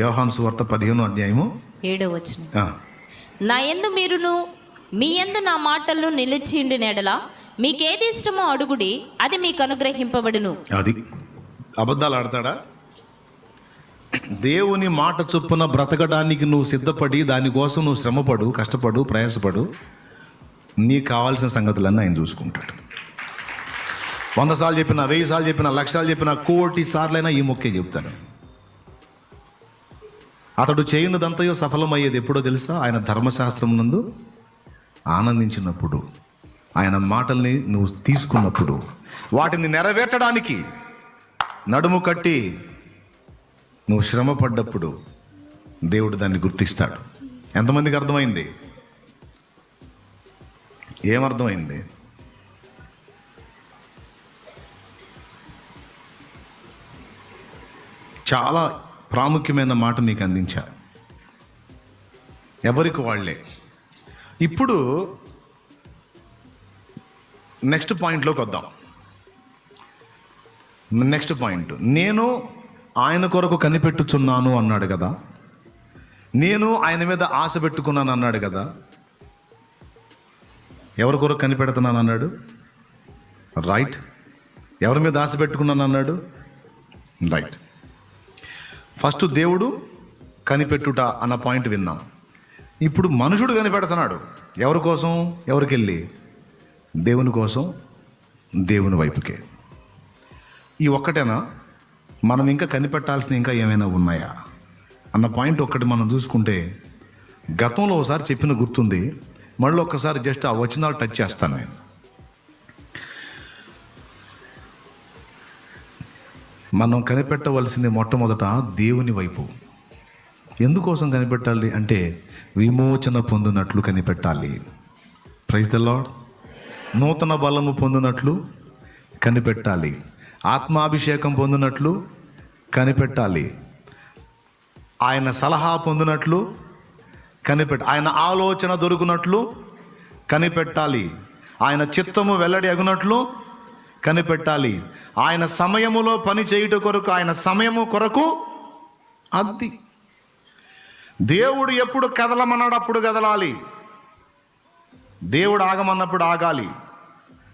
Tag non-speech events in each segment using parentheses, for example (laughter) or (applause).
చదవండి యోహాను సువార్త పదిహేను అధ్యాయము. ఏడో వచ్చిన నా యందు మీరును మీ యందు నా మాటల్లో నిలిచిండి నెడల మీకేది ఇష్టమో అడుగుడి అది మీకు అనుగ్రహింపబడును. అది. అబద్ధాలు ఆడతాడా? దేవుని మాట చొప్పున బ్రతకడానికి నువ్వు సిద్ధపడి దానికోసం నువ్వు శ్రమపడు కష్టపడు ప్రయాసపడు. నీకు కావాల్సిన సంగతులన్నీ ఆయన చూసుకుంటాడు. వంద సార్లు చెప్పిన వెయ్యి సార్లు చెప్పిన లక్ష సార్లు చెప్పిన కోటి సార్లైనా ఈ మొక్కే చెప్తాను. అతడు చేయనిదంతయో సఫలమయ్యేది ఎప్పుడో తెలుసా? ఆయన ధర్మశాస్త్రం నందు ఆనందించినప్పుడు. ఆయన మాటల్ని నువ్వు తీసుకున్నప్పుడు. వాటిని నెరవేర్చడానికి నడుము కట్టి నువ్వు శ్రమ పడ్డప్పుడు దేవుడు దాన్ని గుర్తిస్తాడు. ఎంతమందికి అర్థమైంది? ఏమర్థమైంది చాలా ప్రాముఖ్యమైన మాట మీకు అందించా ఎవరికి వాళ్ళే? ఇప్పుడు నెక్స్ట్ పాయింట్లోకి వద్దాం. నెక్స్ట్ పాయింట్ నేను ఆయన కొరకు కనిపెట్టుచున్నాను అన్నాడు కదా. నేను ఆయన మీద ఆశ పెట్టుకున్నాను అన్నాడు కదా. ఎవరి కొరకు కనిపెడుతున్నాను అన్నాడు? రైట్ ఎవరి మీద ఆశ పెట్టుకున్నాను అన్నాడు? రైట్ ఫస్ట్ దేవుడు కనిపెట్టుట అన్న పాయింట్ విన్నాం. ఇప్పుడు మనుషుడు కనిపెడుతున్నాడు. ఎవరి కోసం? ఎవరికి వెళ్ళి దేవుని కోసం దేవుని వైపుకే. ఈ ఒక్కటేనా? మనం ఇంకా కనిపెట్టాల్సిన ఇంకా ఏమైనా ఉన్నాయా? అన్న పాయింట్ ఒక్కటి మనం చూసుకుంటే గతంలో ఒకసారి చెప్పిన గుర్తుంది. మళ్ళీ ఒక్కసారి జస్ట్ ఆ వచ్చిన టచ్ చేస్తాను నేను. మనం కనిపెట్టవలసింది మొట్టమొదట దేవుని వైపు. ఎందుకోసం కనిపెట్టాలి అంటే విమోచన పొందినట్లు కనిపెట్టాలి. ప్రైజ్ ద లాడ్ నూతన బలము పొందినట్లు కనిపెట్టాలి. ఆత్మాభిషేకం పొందినట్లు కనిపెట్టాలి. ఆయన సలహా పొందినట్లు కనిపెట్ట ఆయన ఆలోచన దొరుకునట్లు కనిపెట్టాలి. ఆయన చిత్తము వెల్లడి అగునట్లు కనిపెట్టాలి. ఆయన సమయములో పని చేయుట కొరకు ఆయన సమయము కొరకు అద్ది దేవుడు ఎప్పుడు కదలమన్నాడు అప్పుడు కదలాలి. దేవుడు ఆగమన్నప్పుడు ఆగాలి.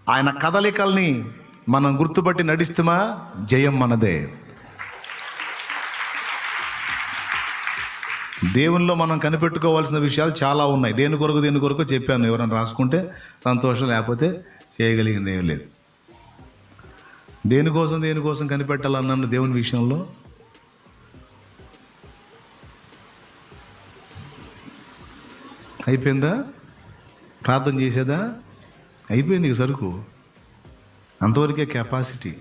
ఆయన కదలికల్ని మనం గుర్తుపట్టి నడిస్తామా? జయం మనదే. దేవునిలో మనం కనిపెట్టుకోవాల్సిన విషయాలు చాలా ఉన్నాయి. దేని కొరకు దేని కొరకు చెప్పాను. ఎవరైనా రాసుకుంటే సంతోషం లేకపోతే చేయగలిగింది ఏం లేదు. దేనికోసం దేనికోసం కనిపెట్టాలన్నాను దేవుని విషయంలో? అయిపోయిందా? ప్రార్థన చేసేదా? అయిపోయింది ఇక సరుకు. అంతవరకే కెపాసిటీ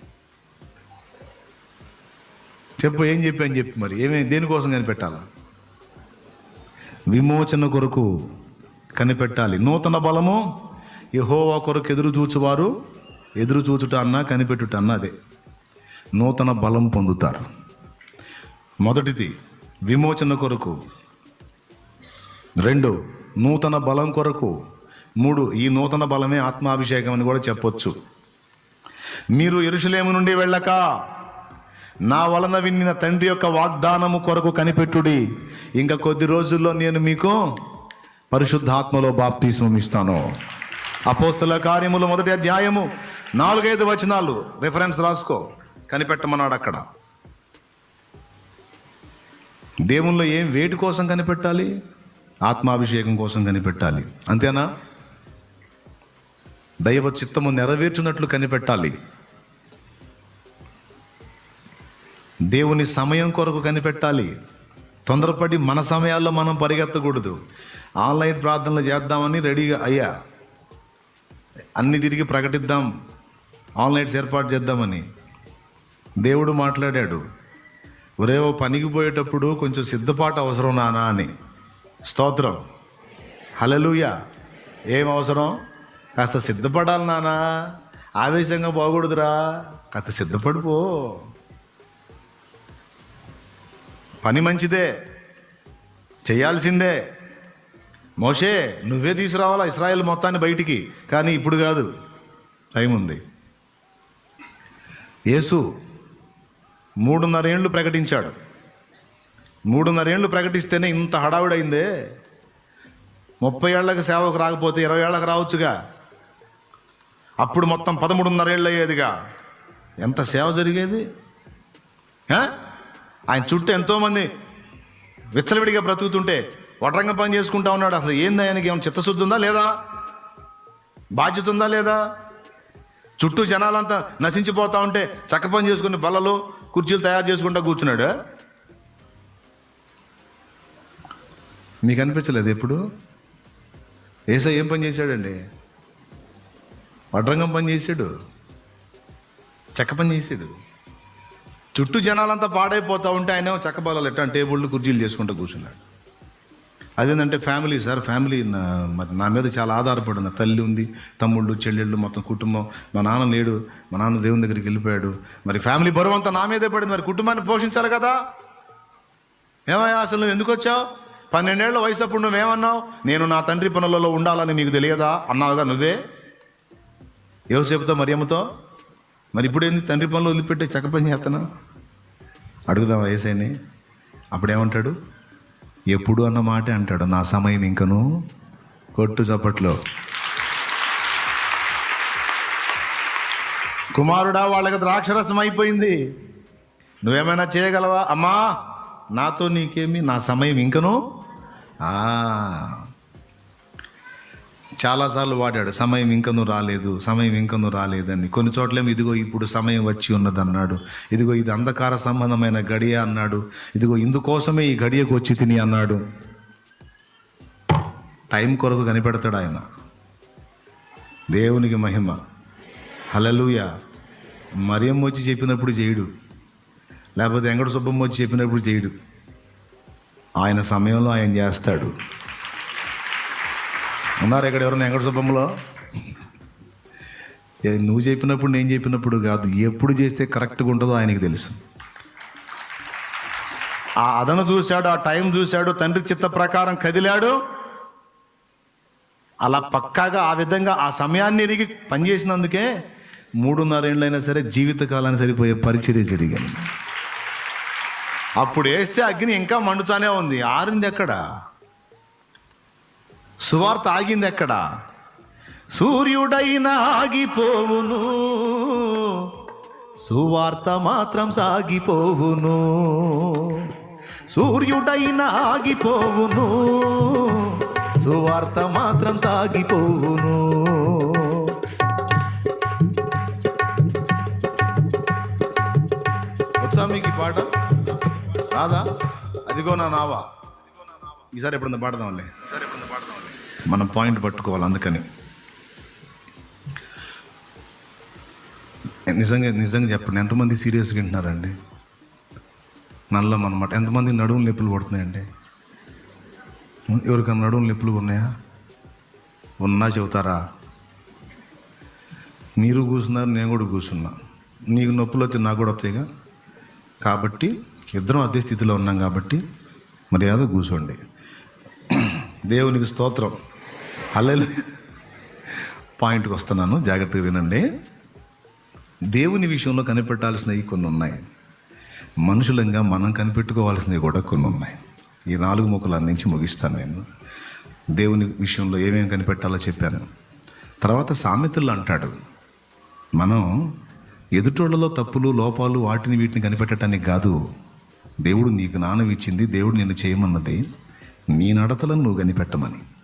చెప్పు ఏం చెప్పాను చెప్పి మరి. ఏమే దేనికోసం కనిపెట్టాలా? విమోచన కొరకు కనిపెట్టాలి. నూతన బలము యహోవా కొరకు ఎదురు చూచువారు ఎదురు చూచుట అన్నా కనిపెట్టుట అన్నా అదే. నూతన బలం పొందుతారు. మొదటిది విమోచన కొరకు. రెండు నూతన బలం కొరకు. మూడు ఈ నూతన బలమే ఆత్మాభిషేకం అని కూడా చెప్పొచ్చు. మీరు ఎరుషులేము నుండి వెళ్ళక నా వలన విన్నిన తండ్రి యొక్క వాగ్దానము కొరకు కనిపెట్టుడి. ఇంకా కొద్ది రోజుల్లో నేను మీకు పరిశుద్ధాత్మలో బాప్తిస్మం ఇస్తాను అపోస్తల కార్యములు మొదటి అధ్యాయము. నాలుగైదు వచనాలు. రిఫరెన్స్ రాసుకో. కనిపెట్టమన్నాడు అక్కడ. దేవుల్లో ఏం వేటి కోసం కనిపెట్టాలి? ఆత్మాభిషేకం కోసం కనిపెట్టాలి. అంతేనా? దైవ చిత్తము నెరవేర్చినట్లు కనిపెట్టాలి. దేవుని సమయం కొరకు కనిపెట్టాలి. తొందరపడి మన సమయాల్లో మనం పరిగెత్తకూడదు. ఆన్లైన్ ప్రార్థనలు చేద్దామని రెడీగా అయ్యా. అన్ని తిరిగి ప్రకటిద్దాం. ఆన్లైన్స్ ఏర్పాటు చేద్దామని. దేవుడు మాట్లాడాడు. ఒరే ఓ పనికి పోయేటప్పుడు కొంచెం సిద్ధపాటు అవసరం నానా అని. స్తోత్రం. హలలుయ ఏం అవసరం? కాస్త సిద్ధపడాలి నానా. ఆవేశంగా పోకూడదురా కాస్త సిద్ధపడిపో పని మంచిదే. చేయాల్సిందే. మోషే నువ్వే తీసుకురావాలా ఇస్రాయల్ మొత్తాన్ని బయటికి? కానీ ఇప్పుడు కాదు. టైం ఉంది. యేసు మూడున్నర ఏళ్ళు ప్రకటించాడు. మూడున్నర ఏళ్ళు ప్రకటిస్తేనే ఇంత హడావుడైందే. ముప్పై ఏళ్ళకి సేవకు రాకపోతే ఇరవై ఏళ్ళకి రావచ్చుగా. అప్పుడు మొత్తం పదమూడున్నర ఏళ్ళు అయ్యేదిగా. ఎంత సేవ జరిగేది? ఆయన చుట్టూ ఎంతోమంది విచ్చలవిడిగా బ్రతుకుతుంటే వడ్రంగ పని చేసుకుంటా ఉన్నాడు. అసలు ఏంది ఆయనకి? ఏమైనా చిత్తశుద్ధి ఉందా లేదా? బాధ్యత ఉందా లేదా? చుట్టూ జనాలంతా నశించిపోతా ఉంటే చక్క పని చేసుకుని బల్లలు కుర్చీలు తయారు చేసుకుంటా కూర్చున్నాడు. మీకు అనిపించలేదు ఎప్పుడు? ఏసై ఏం పని చేశాడండి? వడ్రంగం పని చేశాడు? చెక్క పని చేశాడు? చుట్టూ జనాలంతా పాడైపోతూ ఉంటే ఆయన చెక్క బల్లలు ఎట్టా టేబుళ్ళు కుర్చీలు చేసుకుంటూ కూర్చున్నాడు. అదేంటంటే ఫ్యామిలీ సార్ ఫ్యామిలీ నా మరి నా మీద చాలా ఆధారపడి ఉంది తల్లి ఉంది తమ్ముళ్ళు చెల్లెళ్ళు మొత్తం కుటుంబం. మా నాన్న లేడు మా నాన్న దేవుని దగ్గరికి వెళ్ళిపోయాడు. మరి ఫ్యామిలీ బరువు అంతా నా మీదే పడింది. మరి కుటుంబాన్ని పోషించాలి కదా. ఏమయ్యా అసలు నువ్వు ఎందుకు వచ్చావు? పన్నెండేళ్ళ వయసు అప్పుడు నువ్వేమన్నావు నేను నా తండ్రి పనులలో ఉండాలని నీకు తెలియదా? అన్నావుగా నువ్వే? యోసేపుతో మరియమ్మతో? మరి ఇప్పుడు ఏంది తండ్రి పనులు వదిలిపెట్టి చక్క పని చేస్తాను అడుగుదాం వయసైని అప్పుడేమంటాడు? ఎప్పుడు అన్న మాటే అంటాడు నా సమయం ఇంకను కొట్టు చప్పట్లో. కుమారుడా వాళ్ళకి ద్రాక్షరసం అయిపోయింది. నువ్వేమైనా చేయగలవా? అమ్మా నాతో నీకేమి నా సమయం ఇంకను? ఆ. చాలాసార్లు వాడాడు సమయం ఇంకను రాలేదు సమయం ఇంకను రాలేదని. కొన్ని చోట్లేమో ఇదిగో ఇప్పుడు సమయం వచ్చి ఉన్నదన్నాడు. ఇదిగో ఇది అంధకార సంబంధమైన గడియ అన్నాడు. ఇదిగో ఇందుకోసమే ఈ గడియకు వచ్చి తిని అన్నాడు. టైం కొరకు కనిపెడతాడు ఆయన. దేవునికి మహిమ. హలలుయ మరియమ్మ వచ్చి చెప్పినప్పుడు చేయడు. లేకపోతే వెంకట సుబ్బమ్మ వచ్చి చెప్పినప్పుడు చేయడు. ఆయన సమయంలో ఆయన చేస్తాడు. ఉన్నారు ఇక్కడ ఎవరైనా వెంకట సుబ్బమ్మలో ఏ, నువ్వు చెప్పినప్పుడు నేను చెప్పినప్పుడు కాదు. ఎప్పుడు చేస్తే కరెక్ట్గా ఉంటుందో ఆయనకి తెలుసు. ఆ అదను చూశాడు ఆ టైం చూశాడు తండ్రి చిత్త ప్రకారం కదిలాడు. అలా పక్కాగా ఆ విధంగా ఆ సమయాన్ని ఎరిగి పనిచేసినందుకే మూడున్నరేళ్ళైనా సరే జీవితకాలానికి సరిపోయే పరిచర్య జరిగింది. అప్పుడు వేస్తే అగ్ని ఇంకా మండుతానే ఉంది. ఆరింది ఎక్కడ? సువార్త ఆగింది ఎక్కడ? సూర్యుడైన ఆగిపోవును సువార్త మాత్రం సాగిపోవును. సూర్యుడైన ఆగిపోవును సువార్త మాత్రం సాగిపోవును. వచ్చా మీకు ఈ పాట? రాదా అదిగో నా నావా. ఈసారి ఎప్పుడన్నా పాడదాంలే. మనం పాయింట్ పట్టుకోవాలి అందుకని. నిజంగా నిజంగా చెప్పండి. ఎంతమంది సీరియస్గా వింటున్నారండి? నల్లం అనమాట ఎంతమంది నడుము నొప్పులు పడుతున్నాయండి? ఎవరికైనా నడుము నొప్పులు ఉన్నాయా? ఉన్నా చెబుతారా? మీరు కూర్చున్నారు నేను కూడా కూర్చున్నా. నీకు నొప్పులు వచ్చి నాకు కూడా వస్తాయిగా? కాబట్టి ఇద్దరం అదే స్థితిలో ఉన్నాం కాబట్టి మర్యాద కూర్చోండి. (clears throat) దేవునికి స్తోత్రం. అల్లెలు పాయింట్కి వస్తున్నాను. జాగ్రత్తగా వినండి. దేవుని విషయంలో కనిపెట్టాల్సినవి కొన్ని ఉన్నాయి. మనుషులంగా మనం కనిపెట్టుకోవాల్సినవి కూడా కొన్ని ఉన్నాయి. ఈ నాలుగు ముక్కలు అందించి ముగిస్తాను నేను. దేవుని విషయంలో ఏమేమి కనిపెట్టాలో చెప్పాను. తర్వాత సామెతలు అంటాడు. మనం ఎదుటోళ్ళలో తప్పులు లోపాలు వాటిని వీటిని కనిపెట్టడానికి కాదు. దేవుడు నీకు నానవిచ్చింది దేవుడు నిన్ను చేయమన్నది. నీ నడతలను నువ్వు కనిపెట్టమని.